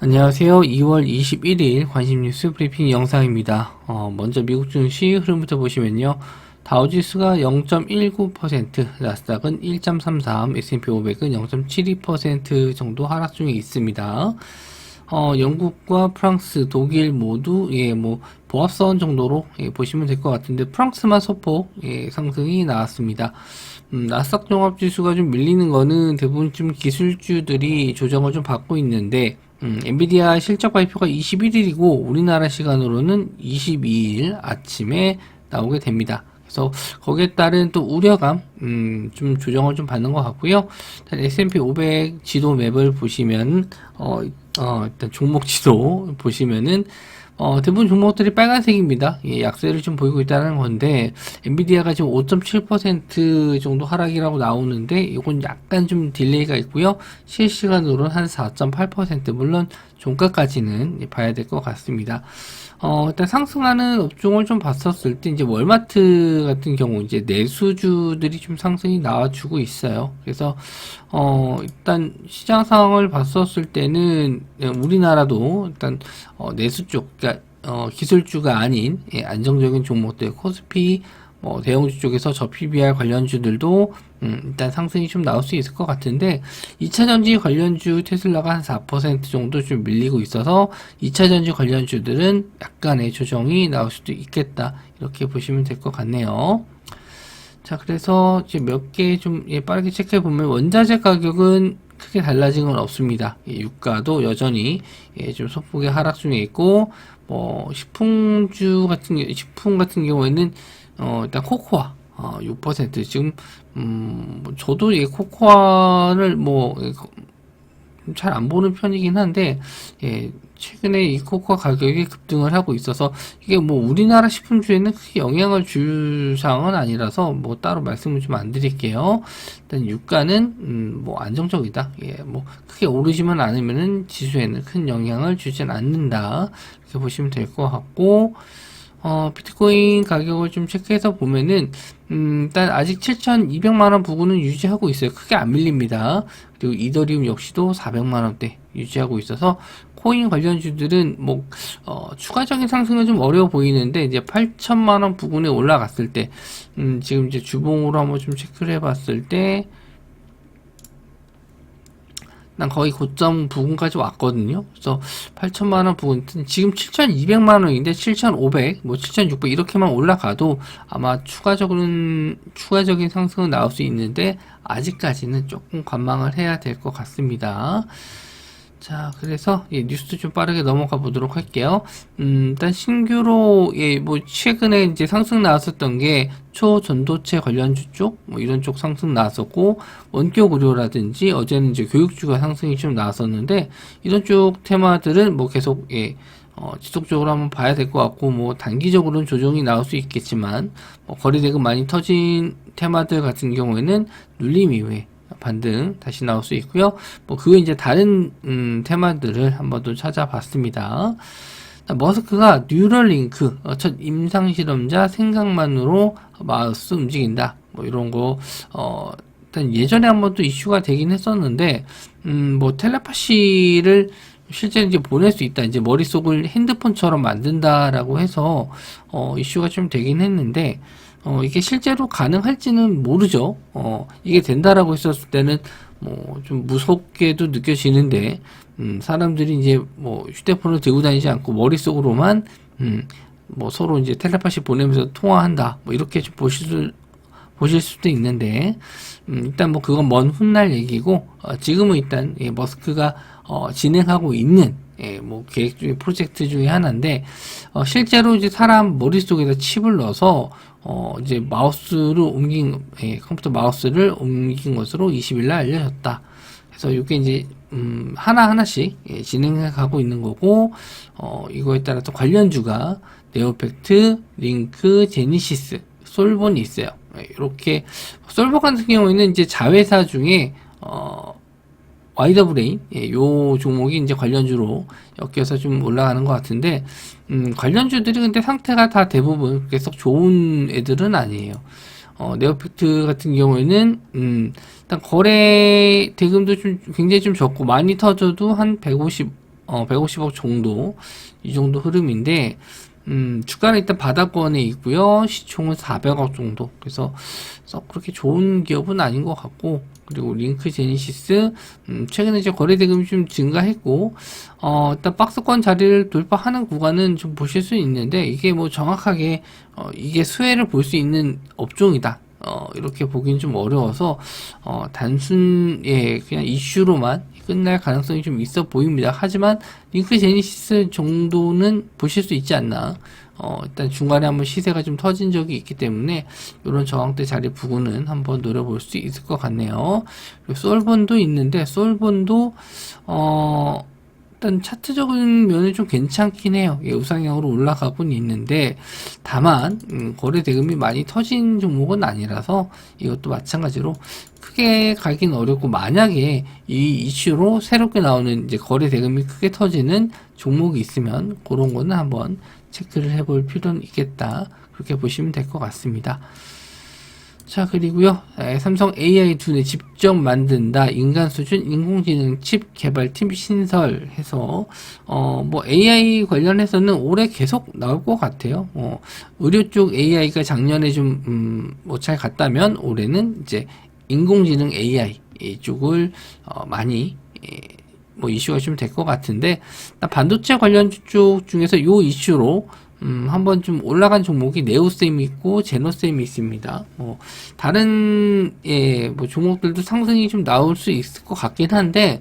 안녕하세요. 2월 21일 관심뉴스 브리핑 영상입니다. 어, 먼저 미국 증시 흐름부터 보시면요. 다우지수가 0.19%, 나스닥은 1.33, S&P 500은 0.72% 정도 하락 중에 있습니다. 어, 영국과 프랑스, 독일 모두 예, 뭐 보합선 정도로 예, 보시면 될 것 같은데 프랑스만 소폭 예, 상승이 나왔습니다. 음, 나스닥 종합지수가 좀 밀리는 거는 대부분 좀 기술주들이 조정을 좀 받고 있는데 음, 엔비디아 실적 발표가 21일이고 우리나라 시간으로는 22일 아침에 나오게 됩니다. 그래서 거기에 따른 또 우려감, 음, 좀 조정을 좀 받는 것 같고요. 일단 S&P 500 지도 맵을 보시면, 어, 어, 일단 종목 지도 보시면은, 어, 대부분 종목들이 빨간색입니다. 예, 약세를 좀 보이고 있다는 건데, 엔비디아가 지금 5.7% 정도 하락이라고 나오는데, 이건 약간 좀 딜레이가 있고요. 실시간으로는 한 4.8%, 물론 종가까지는 봐야 될 것 같습니다. 어, 일단 상승하는 업종을 좀 봤었을 때, 이제 월마트 같은 경우, 이제 내수주들이 좀 상승이 나와주고 있어요. 그래서, 어, 일단 시장 상황을 봤었을 때는, 우리나라도 일단, 어, 내수 쪽, 그러니까, 어, 기술주가 아닌, 예, 안정적인 종목들, 코스피, 뭐 대형주 쪽에서 저 PBR 관련주들도 음, 일단 상승이 좀 나올 수 있을 것 같은데 2차전지 관련주 테슬라가 한 4% 정도 좀 밀리고 있어서 2차전지 관련주들은 약간의 조정이 나올 수도 있겠다 이렇게 보시면 될 것 같네요. 자 그래서 이제 몇 개좀 예, 빠르게 체크해 보면 원자재 가격은 크게 달라진 건 없습니다. 예, 유가도 여전히 예, 좀 소폭의 하락 중에 있고 뭐 식품주 같은 경 식품 같은 경우에는 어, 일단 코코아 어, 6% 지금 음, 뭐 저도 이 코코아를 뭐 잘 안 보는 편이긴 한데 예, 최근에 이 코코아 가격이 급등을 하고 있어서 이게 뭐 우리나라 식품주에는 크게 영향을 줄 상황은 아니라서 뭐 따로 말씀을 좀 안 드릴게요. 일단 유가는 음, 뭐 안정적이다. 예, 뭐 크게 오르지만 않으면은 지수에는 큰 영향을 주진 않는다. 이렇게 보시면 될 것 같고 어, 비트코인 가격을 좀 체크해서 보면은, 음, 일단 아직 7,200만원 부근은 유지하고 있어요. 크게 안 밀립니다. 그리고 이더리움 역시도 400만원대 유지하고 있어서, 코인 관련주들은 뭐, 어, 추가적인 상승은 좀 어려워 보이는데, 이제 8천만원 부근에 올라갔을 때, 음, 지금 이제 주봉으로 한번 좀 체크를 해봤을 때, 난 거의 고점 부근까지 왔거든요. 그래서 8천만 원 부근 지금 7,200만 원인데 7,500, 뭐 7,600 이렇게만 올라가도 아마 추가적인 추가적인 상승은 나올 수 있는데 아직까지는 조금 관망을 해야 될 것 같습니다. 자, 그래서 예, 뉴스 좀 빠르게 넘어가 보도록 할게요. 음, 일단 신규로 예, 뭐 최근에 이제 상승 나왔었던 게 초전도체 관련주 쪽, 뭐 이런 쪽 상승 나왔었고 원격 의료라든지 어제는 이제 교육주가 상승이 좀 나왔었는데 이런 쪽 테마들은 뭐 계속 예, 어, 지속적으로 한번 봐야 될 것 같고 뭐 단기적으로는 조정이 나올 수 있겠지만 뭐 거래대금 많이 터진 테마들 같은 경우에는 눌림 이후에 반등 다시 나올 수 있고요. 뭐 그거 이제 다른 음, 테마들을 한번 또 찾아봤습니다. 머스크가 뉴럴링크 어, 첫 임상 실험자 생각만으로 마우스 움직인다. 뭐 이런 거 어, 예전에 한번 또 이슈가 되긴 했었는데 음, 뭐 텔레파시를 실제 이제 보낼 수 있다. 이제 머릿속을 핸드폰처럼 만든다라고 해서 어, 이슈가 좀 되긴 했는데 어, 이게 실제로 가능할지는 모르죠. 어, 이게 된다라고 했었을 때는 뭐 좀 무섭게도 느껴지는데, 음, 사람들이 이제 뭐 휴대폰을 들고 다니지 않고 머릿속으로만, 음, 뭐 서로 이제 텔레파시 보내면서 통화한다. 뭐 이렇게 좀 보실 수, 보실 수도 있는데, 음, 일단 뭐 그건 먼 훗날 얘기고, 어, 지금은 일단 예, 머스크가 어, 진행하고 있는 예, 뭐 계획 중에 프로젝트 중에 하나인데 어, 실제로 이제 사람 머릿속에다 칩을 넣어서 어, 이제 마우스를 옮긴 예, 컴퓨터 마우스를 옮긴 것으로 20일 날 알려졌다. 그래서 이게 이제 음, 하나 하나씩 예, 진행해 가고 있는 거고 어, 이거에 따라 서 관련주가 네오팩트, 링크, 제니시스, 솔본이 있어요. 예, 이렇게 솔본 같은 경우에는 이제 자회사 중에 어, 와이더브레인 예, 요 종목이 이제 관련주로 엮여서 좀 올라가는 것 같은데 음, 관련주들이 근데 상태가 다 대부분 계속 좋은 애들은 아니에요. 어, 네오팩트 같은 경우에는 음, 일단 거래 대금도 좀 굉장히 좀 적고 많이 터져도 한 150, 어, 150억 정도 이 정도 흐름인데 음, 주가는 일단 바닥권에 있고요. 시총은 400억 정도. 그래서 썩 그렇게 좋은 기업은 아닌 것 같고 그리고 링크 제니시스 음, 최근에 이제 거래 대금이 좀 증가했고 어, 일단 박스권 자리를 돌파하는 구간은 좀 보실 수 있는데 이게 뭐 정확하게 어, 이게 수혜를 볼 수 있는 업종이다. 어, 이렇게 보기는 좀 어려워서, 어, 단순, 예, 그냥 이슈로만 끝날 가능성이 좀 있어 보입니다. 하지만, 링크 제니시스 정도는 보실 수 있지 않나. 어, 일단 중간에 한번 시세가 좀 터진 적이 있기 때문에, 이런 저항대 자리 부근은 한번 노려볼 수 있을 것 같네요. 그리고 솔본도 있는데, 솔본도, 어, 일단 차트적인 면은 좀 괜찮긴 해요. 예, 우상향으로 올라가고는 있는데 다만 음, 거래 대금이 많이 터진 종목은 아니라서 이것도 마찬가지로 크게 가긴 어렵고 만약에 이 이슈로 새롭게 나오는 이제 거래 대금이 크게 터지는 종목이 있으면 그런 거는 한번 체크를 해볼 필요는 있겠다. 그렇게 보시면 될 것 같습니다. 자, 그리고요, 에, 삼성 AI 두뇌 직접 만든다. 인간 수준 인공지능 칩 개발팀 신설해서, 어, 뭐 AI 관련해서는 올해 계속 나올 것 같아요. 어, 의료 쪽 AI가 작년에 좀, 음, 뭐잘 갔다면 올해는 이제 인공지능 AI 쪽을, 어, 많이, 예, 뭐 이슈가 좀 될 것 같은데, 반도체 관련 쪽 중에서 요 이슈로 음, 한번 좀 올라간 종목이 네오셈이 있고 제노셈이 있습니다. 뭐 다른 예, 뭐 종목들도 상승이 좀 나올 수 있을 것 같긴 한데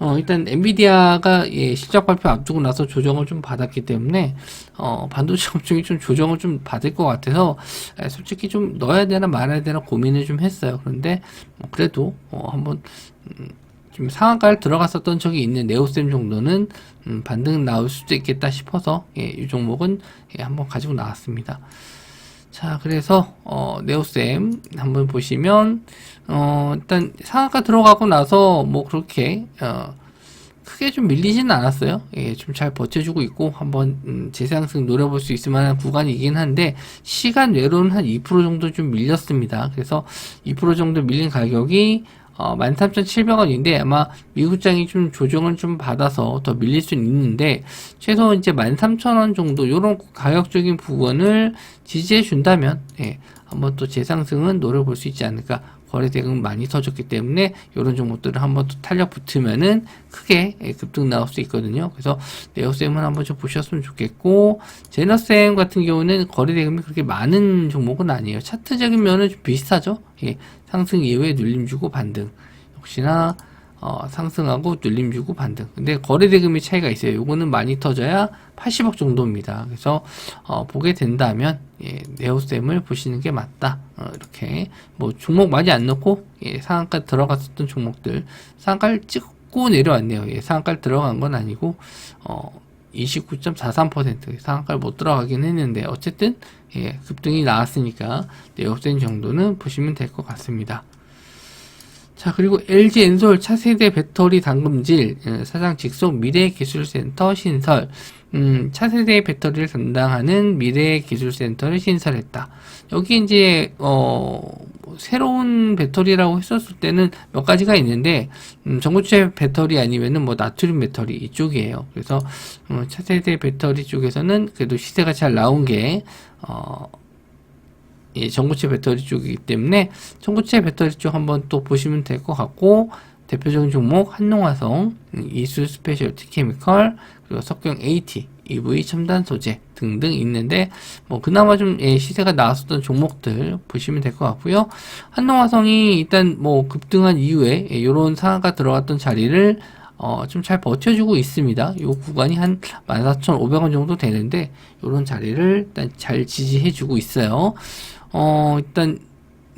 어, 일단 엔비디아가 예, 실적 발표 앞두고 나서 조정을 좀 받았기 때문에 어, 반도체 업종이 좀 조정을 좀 받을 것 같아서 예, 솔직히 좀 넣어야 되나 말아야 되나 고민을 좀 했어요. 그런데 뭐 그래도 어, 한번 음, 좀 상한가를 들어갔었던 적이 있는 네오셈 정도는 음, 반등 나올 수도 있겠다 싶어서 예, 이 종목은 예, 한번 가지고 나왔습니다. 자, 그래서 어, 네오셈 한번 보시면 어, 일단 상한가 들어가고 나서 뭐 그렇게 어, 크게 좀 밀리지는 않았어요. 예, 좀 잘 버텨주고 있고 한번 음, 재상승 노려볼 수 있을 만한 구간이긴 한데 시간 외로는 한 2% 정도 좀 밀렸습니다. 그래서 2% 정도 밀린 가격이 어, 13,700원인데 아마 미국장이 좀 조정을 좀 받아서 더 밀릴 수는 있는데 최소 이제 13,000원 정도 요런 가격적인 부분을 지지해 준다면 예, 한번 또 재상승은 노려볼 수 있지 않을까 거래 대금 많이 터졌기 때문에 이런 종목들을 한번 또 탄력 붙으면은 크게 예, 급등 나올 수 있거든요. 그래서 네오셈은 한번 좀 보셨으면 좋겠고 제너셈 같은 경우는 거래 대금이 그렇게 많은 종목은 아니에요. 차트적인 면은 좀 비슷하죠. 예, 상승 이후에 눌림 주고 반등. 역시나 어, 상승하고 눌림 주고 반등. 근데 거래 대금의 차이가 있어요. 요거는 많이 터져야 80억 정도입니다. 그래서 어, 보게 된다면 예, 네오셈을 보시는 게 맞다. 어, 이렇게 뭐 종목 많이 안 넣고 예, 상한가 들어갔었던 종목들 상한가를 찍고 내려왔네요. 예, 상한가 들어간 건 아니고 어, 29.43% 상한가를 못 들어가긴 했는데 어쨌든 예, 급등이 나왔으니까 네오셈 정도는 보시면 될 것 같습니다. 자, 그리고 LG 엔솔 차세대 배터리 담금질 예, 사장 직속 미래기술센터 신설. 음, 차세대 배터리를 담당하는 미래기술센터를 신설했다. 여기 이제 어 새로운 배터리라고 했었을 때는 몇 가지가 있는데 음, 전고체 배터리 아니면은 뭐 나트륨 배터리 이쪽이에요. 그래서 어, 차세대 배터리 쪽에서는 그래도 시세가 잘 나온 게 어. 예, 전고체 배터리 쪽이기 때문에 전고체 배터리 쪽 한번 또 보시면 될 것 같고 대표적인 종목 한농화성, 음, 이수 스페셜티 케미컬, 그리고 석경 AT, EV 첨단 소재 등등 있는데 뭐 그나마 좀 예, 시세가 나왔었던 종목들 보시면 될 것 같고요. 한농화성이 일단 뭐 급등한 이후에 예, 이런 상한가 들어갔던 자리를 어, 좀 잘 버텨주고 있습니다. 요 구간이 한 14,500원 정도 되는데, 요런 자리를 일단 잘 지지해주고 있어요. 어, 일단,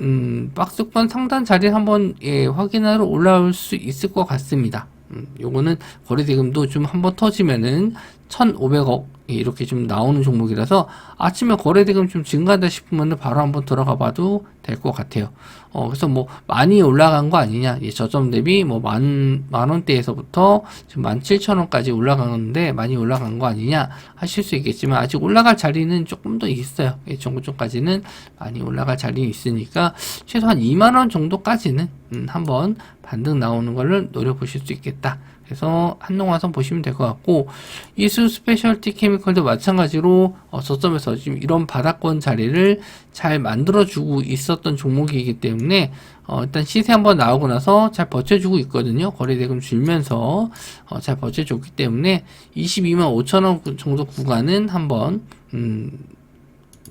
음, 박스권 상단 자리를 한번, 예, 확인하러 올라올 수 있을 것 같습니다. 음, 요거는 거래대금도 좀 한번 터지면은 1,500억 이렇게 좀 나오는 종목이라서 아침에 거래대금 좀 증가한다 싶으면 바로 한번 들어가 봐도 될 것 같아요. 어, 그래서 뭐 많이 올라간 거 아니냐. 예, 저점 대비 뭐 만, 만 원대에서부터 지금 만 칠천 원까지 올라가는데 많이 올라간 거 아니냐 하실 수 있겠지만 아직 올라갈 자리는 조금 더 있어요. 예, 정고 쪽까지는 많이 올라갈 자리는 있으니까 최소한 2만 원 정도까지는 음, 한번 반등 나오는 거를 노려보실 수 있겠다. 그래서 한농화성 보시면 될 것 같고 이수 스페셜티 케미컬도 마찬가지로 어, 저점에서 지금 이런 바닥권 자리를 잘 만들어주고 있었던 종목이기 때문에 어, 일단 시세 한번 나오고 나서 잘 버텨주고 있거든요. 거래대금 줄면서 어, 잘 버텨줬기 때문에 22만 5천 원 정도 구간은 한번 음,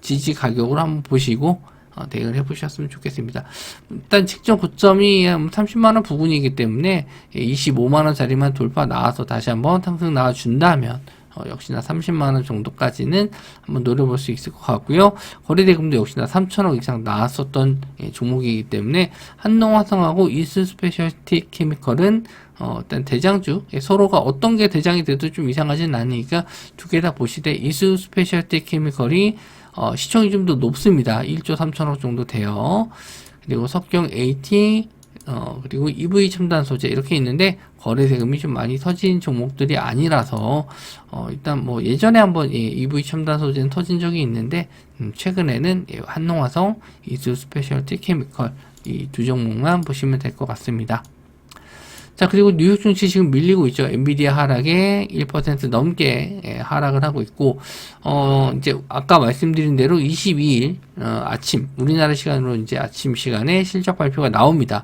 지지 가격으로 한번 보시고 어, 대응을 해보셨으면 좋겠습니다. 일단 직전 고점이 한 30만원 부근이기 때문에 25만원 자리만 돌파 나와서 다시 한번 상승 나와준다면 어, 역시나 30만원 정도까지는 한번 노려볼 수 있을 것 같고요. 거래대금도 역시나 3천억 이상 나왔었던 예, 종목이기 때문에 한농화성하고 이스 스페셜티 케미컬은 어, 일단 대장주 예, 서로가 어떤 게 대장이 돼도 좀 이상하진 않으니까 두 개 다 보시되 이스 스페셜티 케미컬이 어, 시총이 좀 더 높습니다. 1조 3천억 정도 돼요. 그리고 석경 AT 어, 그리고 EV 첨단 소재 이렇게 있는데 거래 대금이 좀 많이 터진 종목들이 아니라서 어, 일단 뭐 예전에 한번 예, EV 첨단 소재는 터진 적이 있는데 음, 최근에는 예, 한농화성, 이수 스페셜티 케미컬 이 두 종목만 보시면 될 것 같습니다. 자, 그리고 뉴욕 증시 지금 밀리고 있죠. 엔비디아 하락에 1% 넘게 예, 하락을 하고 있고, 어, 이제 아까 말씀드린 대로 22일, 어, 아침, 우리나라 시간으로 이제 아침 시간에 실적 발표가 나옵니다.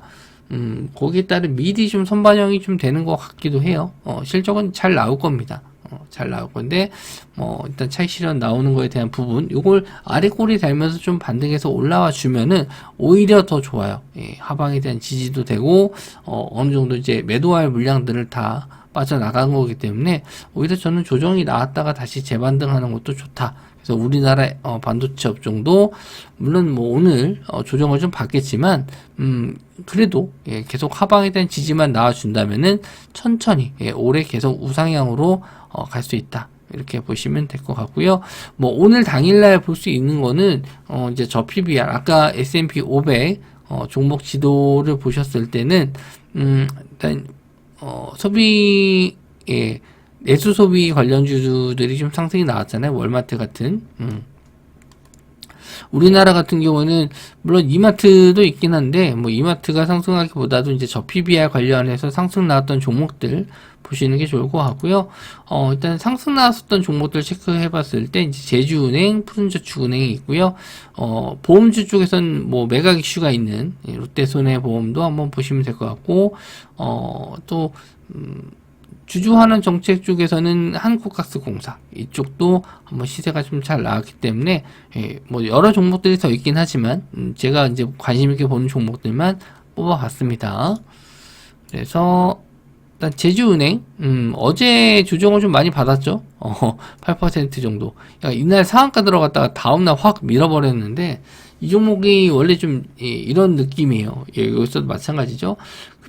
음, 거기에 따른 미리 좀 선반영이 좀 되는 것 같기도 해요. 어, 실적은 잘 나올 겁니다. 어, 잘 나올 건데 뭐 일단 차익 실현 나오는 거에 대한 부분 요걸 아래 꼬리 달면서 좀 반등해서 올라와 주면은 오히려 더 좋아요. 예, 하방에 대한 지지도 되고 어, 어느 정도 이제 매도할 물량들을 다 빠져나간 거기 때문에 오히려 저는 조정이 나왔다가 다시 재반등하는 것도 좋다. 그래서 우리나라 어, 반도체 업종도 물론 뭐 오늘 어, 조정을 좀 받겠지만 음 그래도 예, 계속 하방에 대한 지지만 나와준다면은 천천히 예, 올해 계속 우상향으로 어, 갈 수 있다. 이렇게 보시면 될 것 같고요. 뭐 오늘 당일날 볼 수 있는 거는 어 이제 저 PBR 아까 S&P 500 어, 종목 지도를 보셨을 때는 음 일단 어 소비 예 내수 소비 관련주들이 좀 상승이 나왔잖아요. 월마트 같은. 음. 우리나라 같은 경우는 물론 이마트도 있긴 한데 뭐 이마트가 상승하기보다도 이제 저 PBR 관련해서 상승 나왔던 종목들 보시는 게 좋을 것 같고요. 어 일단 상승 나왔었던 종목들 체크해 봤을 때 이제 제주은행, 푸른저축은행이 있고요. 어 보험주 쪽에선 뭐 매각 이슈가 있는 롯데손해보험도 한번 보시면 될 것 같고 어 또 음, 주주하는 정책 쪽에서는 한국가스공사 이쪽도 한번 시세가 좀 잘 나왔기 때문에 예, 뭐 여러 종목들이 더 있긴 하지만 음, 제가 이제 관심 있게 보는 종목들만 뽑아봤습니다. 그래서 일단 제주은행 음, 어제 조정을 좀 많이 받았죠. 어, 8% 정도. 그러니까 이날 상한가 들어갔다가 다음날 확 밀어버렸는데 이 종목이 원래 좀 예, 이런 느낌이에요. 예, 여기서도 마찬가지죠.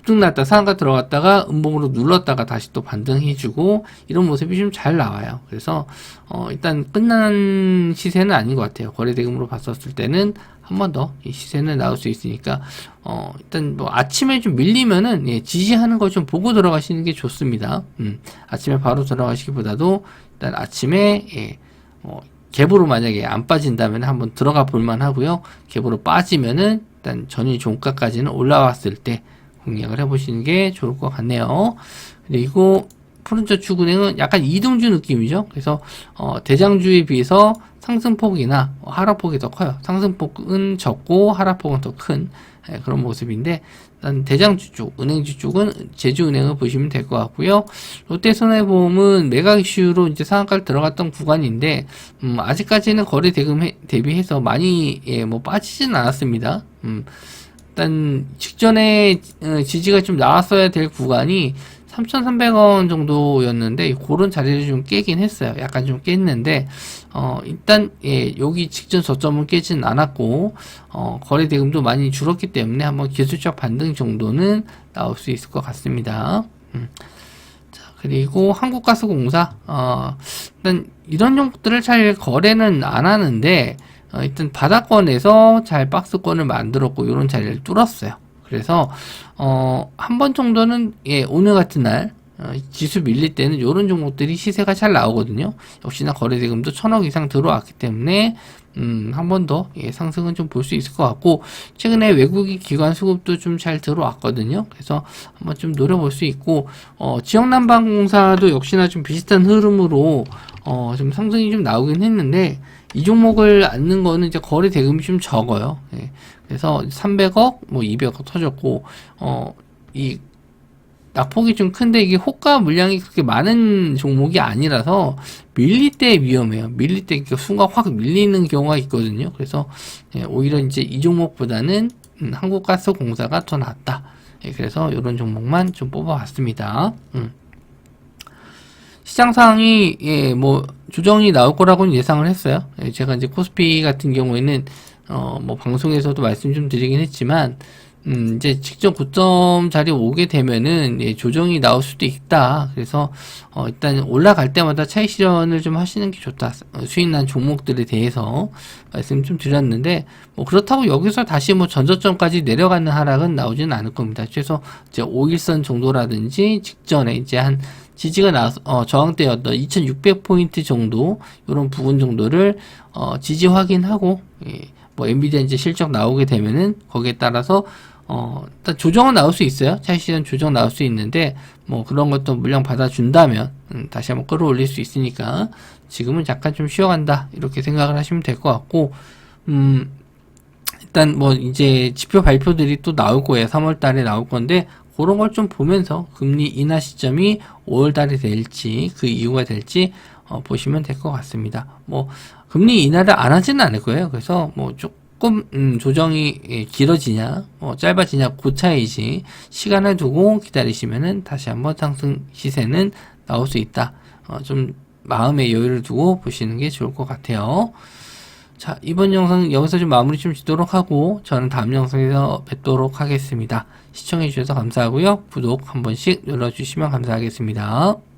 급등 났다 상한가 들어갔다가 음봉으로 눌렀다가 다시 또 반등해주고 이런 모습이 좀 잘 나와요. 그래서 어, 일단 끝난 시세는 아닌 것 같아요. 거래대금으로 봤었을 때는 한 번 더 시세는 나올 수 있으니까 어, 일단 뭐 아침에 좀 밀리면은 예, 지지하는 거 좀 보고 들어가시는 게 좋습니다. 음, 아침에 바로 들어가시기보다도 일단 아침에 예, 어, 갭으로 만약에 안 빠진다면 한번 들어가 볼만 하고요. 갭으로 빠지면은 일단 전일 종가까지는 올라왔을 때 공략을 해보시는 게 좋을 것 같네요. 그리고 푸른저축은행은 약간 이동주 느낌이죠. 그래서 어, 대장주에 비해서 상승폭이나 하락폭이 더 커요. 상승폭은 적고 하락폭은 더 큰 그런 모습인데 일단 대장주 쪽, 은행주 쪽은 제주은행을 보시면 될 것 같고요. 롯데손해보험은 매각 이슈로 이제 상한가를 들어갔던 구간인데 음, 아직까지는 거래 대금 대비해서 많이 예, 뭐 빠지진 않았습니다. 음, 일단 직전에 어, 지지가 좀 나왔어야 될 구간이 3,300원 정도였는데 그런 자리를 좀 깨긴 했어요. 약간 좀 깼는데 어 일단 예 여기 직전 저점은 깨진 않았고 어 거래 대금도 많이 줄었기 때문에 한번 기술적 반등 정도는 나올 수 있을 것 같습니다. 음. 자 그리고 한국가스공사 어 일단 이런 종목들을 잘 거래는 안 하는데 어, 일단 바닥권에서 잘 박스권을 만들었고 이런 자리를 뚫었어요. 그래서 어, 한 번 정도는 예, 오늘 같은 날 어, 지수 밀릴 때는 이런 종목들이 시세가 잘 나오거든요. 역시나 거래대금도 천억 이상 들어왔기 때문에 음, 한 번 더 예, 상승은 좀 볼 수 있을 것 같고 최근에 외국인 기관 수급도 좀 잘 들어왔거든요. 그래서 한번 좀 노려볼 수 있고 어, 지역난방공사도 역시나 좀 비슷한 흐름으로 어, 좀 상승이 좀 나오긴 했는데 이 종목을 앉는 거는 이제 거래 대금이 좀 적어요. 예. 그래서 300억, 뭐 200억 터졌고 어, 이 낙폭이 좀 큰데 이게 호가 물량이 그렇게 많은 종목이 아니라서 밀릴 때 위험해요. 밀릴 때 순간 확 밀리는 경우가 있거든요. 그래서 예, 오히려 이제 이 종목보다는 음, 한국가스공사가 더 낫다. 예, 그래서 이런 종목만 좀 뽑아봤습니다. 음. 시장 상황이 예, 뭐 조정이 나올 거라고는 예상을 했어요. 예, 제가 이제 코스피 같은 경우에는 어, 뭐 방송에서도 말씀 좀 드리긴 했지만 음, 이제 직전 고점 자리 오게 되면은 예, 조정이 나올 수도 있다. 그래서 어, 일단 올라갈 때마다 차익 실현을 좀 하시는 게 좋다. 어, 수익 난 종목들에 대해서 말씀 좀 드렸는데 뭐 그렇다고 여기서 다시 뭐 전저점까지 내려가는 하락은 나오지는 않을 겁니다. 그래서 이제 5일선 정도라든지 직전에 이제 한 지지가 나서 어, 저항대였던 2,600포인트 정도 이런 부분 정도를 어, 지지 확인하고 예, 뭐 엔비디아 이제 실적 나오게 되면은 거기에 따라서 어, 일단 조정은 나올 수 있어요. 실현 조정 나올 수 있는데, 뭐 그런 것도 물량 받아준다면, 음, 다시 한번 끌어올릴 수 있으니까, 지금은 잠깐 좀 쉬어간다. 이렇게 생각을 하시면 될 것 같고, 음, 일단 뭐 이제 지표 발표들이 또 나올 거예요. 3월 달에 나올 건데, 그런 걸 좀 보면서 금리 인하 시점이 5월 달에 될지, 그 이유가 될지, 어, 보시면 될 것 같습니다. 뭐, 금리 인하를 안 하지는 않을 거예요. 그래서 뭐 조금, 음, 조정이 예, 길어지냐, 뭐 짧아지냐, 그 차이지. 시간을 두고 기다리시면은 다시 한번 상승 시세는 나올 수 있다. 어, 좀 마음의 여유를 두고 보시는 게 좋을 것 같아요. 자, 이번 영상 여기서 좀 마무리 좀 짓도록 하고, 저는 다음 영상에서 뵙도록 하겠습니다. 시청해 주셔서 감사하고요. 구독 한 번씩 눌러주시면 감사하겠습니다.